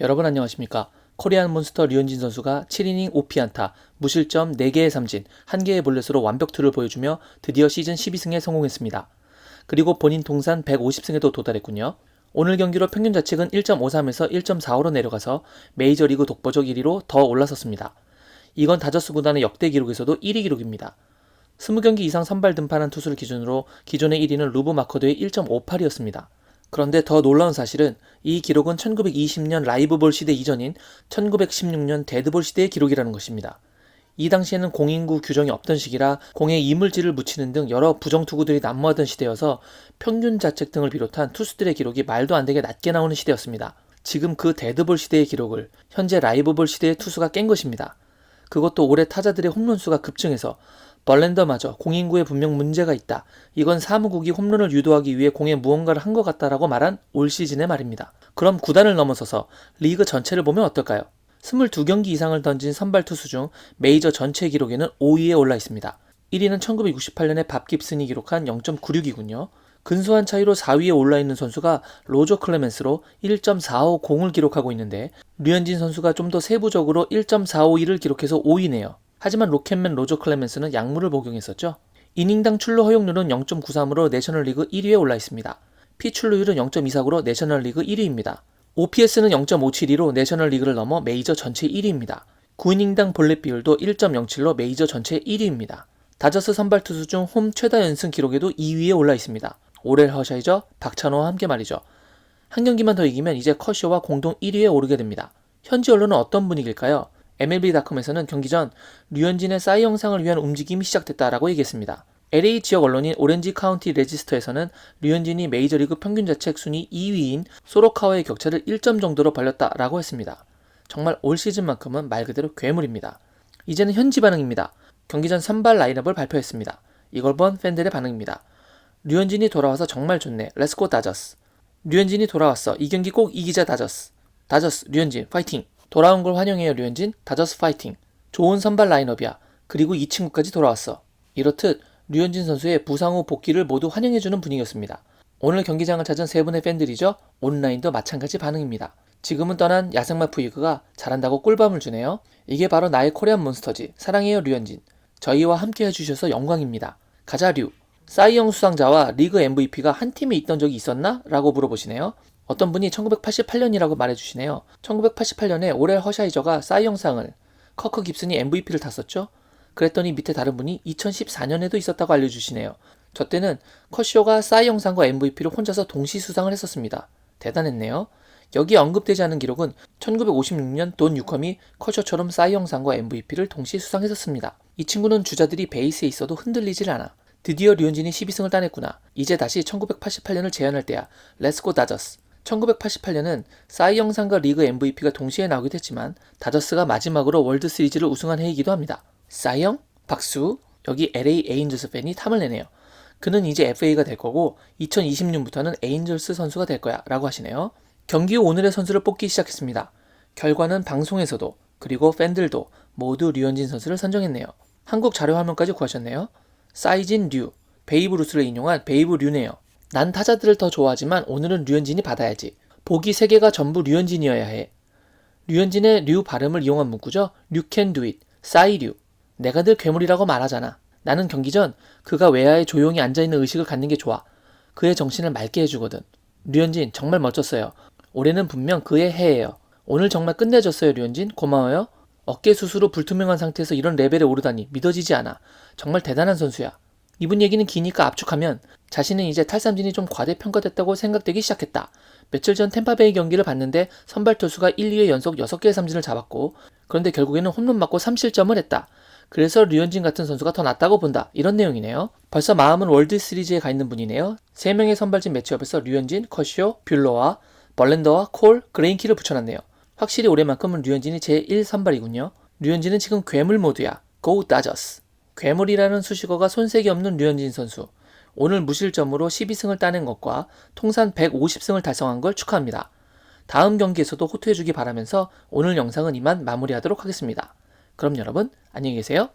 여러분 안녕하십니까? 코리안 몬스터 류현진 선수가 7이닝 5피안타, 무실점 4개의 삼진, 1개의 볼넷으로 완벽투를 보여주며 드디어 시즌 12승에 성공했습니다. 그리고 본인 통산 150승에도 도달했군요. 오늘 경기로 평균 자책은 1.53에서 1.45로 내려가서 메이저리그 독보적 1위로 더 올라섰습니다. 이건 다저스 구단의 역대 기록에서도 1위 기록입니다. 20경기 이상 선발 등판한 투수를 기준으로 기존의 1위는 루브 마커드의 1.58이었습니다. 그런데 더 놀라운 사실은 이 기록은 1920년 라이브볼 시대 이전인 1916년 데드볼 시대의 기록이라는 것입니다. 이 당시에는 공인구 규정이 없던 시기라 공에 이물질을 묻히는 등 여러 부정투구들이 난무하던 시대여서 평균 자책 등을 비롯한 투수들의 기록이 말도 안 되게 낮게 나오는 시대였습니다. 지금 그 데드볼 시대의 기록을 현재 라이브볼 시대의 투수가 깬 것입니다. 그것도 올해 타자들의 홈런수가 급증해서 벌렌더마저 공인구에 분명 문제가 있다. 이건 사무국이 홈런을 유도하기 위해 공에 무언가를 한 것 같다라고 말한 올 시즌의 말입니다. 그럼 구단을 넘어서서 리그 전체를 보면 어떨까요? 22경기 이상을 던진 선발 투수 중 메이저 전체 기록에는 5위에 올라 있습니다. 1위는 1968년에 밥 깁슨이 기록한 0.96이군요. 근소한 차이로 4위에 올라 있는 선수가 로저 클레멘스로 1.450을 기록하고 있는데 류현진 선수가 좀 더 세부적으로 1.451을 기록해서 5위네요. 하지만 로켓맨 로저 클레멘스는 약물을 복용했었죠. 이닝당 출루 허용률은 0.93으로 내셔널리그 1위에 올라 있습니다. 피출루율은 0.29로 내셔널리그 1위입니다. OPS는 0.57로 내셔널리그를 넘어 메이저 전체 1위입니다. 9이닝당 볼넷 비율도 1.07로 메이저 전체 1위입니다. 다저스 선발 투수 중 홈 최다 연승 기록에도 2위에 올라 있습니다. 오렐 허샤이저, 박찬호와 함께 말이죠. 한 경기만 더 이기면 이제 커쇼와 공동 1위에 오르게 됩니다. 현지 언론은 어떤 분위기일까요? MLB.com에서는 경기 전 류현진의 싸이 영상을 위한 움직임이 시작됐다라고 얘기했습니다. LA 지역 언론인 오렌지 카운티 레지스터에서는 류현진이 메이저리그 평균 자책 순위 2위인 소로카와의 격차를 1점 정도로 벌렸다라고 했습니다. 정말 올 시즌만큼은 말 그대로 괴물입니다. 이제는 현지 반응입니다. 경기 전 선발 라인업을 발표했습니다. 이걸 본 팬들의 반응입니다. 류현진이 돌아와서 정말 좋네. 렛츠고 다저스. 류현진이 돌아왔어. 이 경기 꼭 이기자 다저스. 다저스 류현진 파이팅. 돌아온 걸 환영해요 류현진. 다저스 파이팅. 좋은 선발 라인업이야. 그리고 이 친구까지 돌아왔어. 이렇듯 류현진 선수의 부상 후 복귀를 모두 환영해주는 분위기였습니다. 오늘 경기장을 찾은 세 분의 팬들이죠. 온라인도 마찬가지 반응입니다. 지금은 떠난 야생마 푸이그가 잘한다고 꿀밤을 주네요. 이게 바로 나의 코리안 몬스터지. 사랑해요 류현진. 저희와 함께 해주셔서 영광입니다. 가자 류. 사이영 수상자와 리그 MVP가 한 팀에 있던 적이 있었나? 라고 물어보시네요. 어떤 분이 1988년이라고 말해주시네요. 1988년에 오렐 허샤이저가 사이영상을 커크 깁슨이 MVP를 탔었죠. 그랬더니 밑에 다른 분이 2014년에도 있었다고 알려주시네요. 저 때는 커쇼가 사이영상과 MVP를 혼자서 동시 수상을 했었습니다. 대단했네요. 여기 언급되지 않은 기록은 1956년 돈 유컴이 커쇼처럼 사이영상과 MVP를 동시 수상했었습니다. 이 친구는 주자들이 베이스에 있어도 흔들리질 않아. 드디어 류현진이 12승을 따냈구나. 이제 다시 1988년을 재현할 때야. 렛츠고 다저스. 1988년은 싸이 영상과 리그 MVP가 동시에 나오기도 했지만 다저스가 마지막으로 월드 시리즈를 우승한 해이기도 합니다. 싸이영? 박수. 여기 LA 에인절스 팬이 탐을 내네요. 그는 이제 FA가 될 거고 2020년부터는 에인절스 선수가 될 거야 라고 하시네요. 경기 후 오늘의 선수를 뽑기 시작했습니다. 결과는 방송에서도 그리고 팬들도 모두 류현진 선수를 선정했네요. 한국 자료 화면까지 구하셨네요. 사이진 류, 베이브 루스를 인용한 베이브 류네요. 난 타자들을 더 좋아하지만 오늘은 류현진이 받아야지. 보기 3개가 전부 류현진이어야 해. 류현진의 류 발음을 이용한 문구죠. 류캔 두잇, 싸이류. 내가 늘 괴물이라고 말하잖아. 나는 경기 전 그가 외야에 조용히 앉아있는 의식을 갖는 게 좋아. 그의 정신을 맑게 해주거든. 류현진 정말 멋졌어요. 올해는 분명 그의 해예요. 오늘 정말 끝내줬어요 류현진. 고마워요. 어깨 수수로 불투명한 상태에서 이런 레벨에 오르다니 믿어지지 않아. 정말 대단한 선수야. 이분 얘기는 기니까 압축하면 자신은 이제 탈삼진이 좀 과대평가됐다고 생각되기 시작했다. 며칠 전 템파베이 경기를 봤는데 선발 투수가 1, 2회 연속 6개의 삼진을 잡았고 그런데 결국에는 홈런 맞고 3실점을 했다. 그래서 류현진 같은 선수가 더 낫다고 본다. 이런 내용이네요. 벌써 마음은 월드 시리즈에 가 있는 분이네요. 3명의 선발진 매치업에서 류현진, 커쇼, 뷰러와 벌렌더와 콜, 그레인키를 붙여놨네요. 확실히 올해만큼은 류현진이 제1선발이군요. 류현진은 지금 괴물 모드야. Go Dodgers. 괴물이라는 수식어가 손색이 없는 류현진 선수. 오늘 무실점으로 12승을 따낸 것과 통산 150승을 달성한 걸 축하합니다. 다음 경기에서도 호투해주기 바라면서 오늘 영상은 이만 마무리하도록 하겠습니다. 그럼 여러분 안녕히 계세요.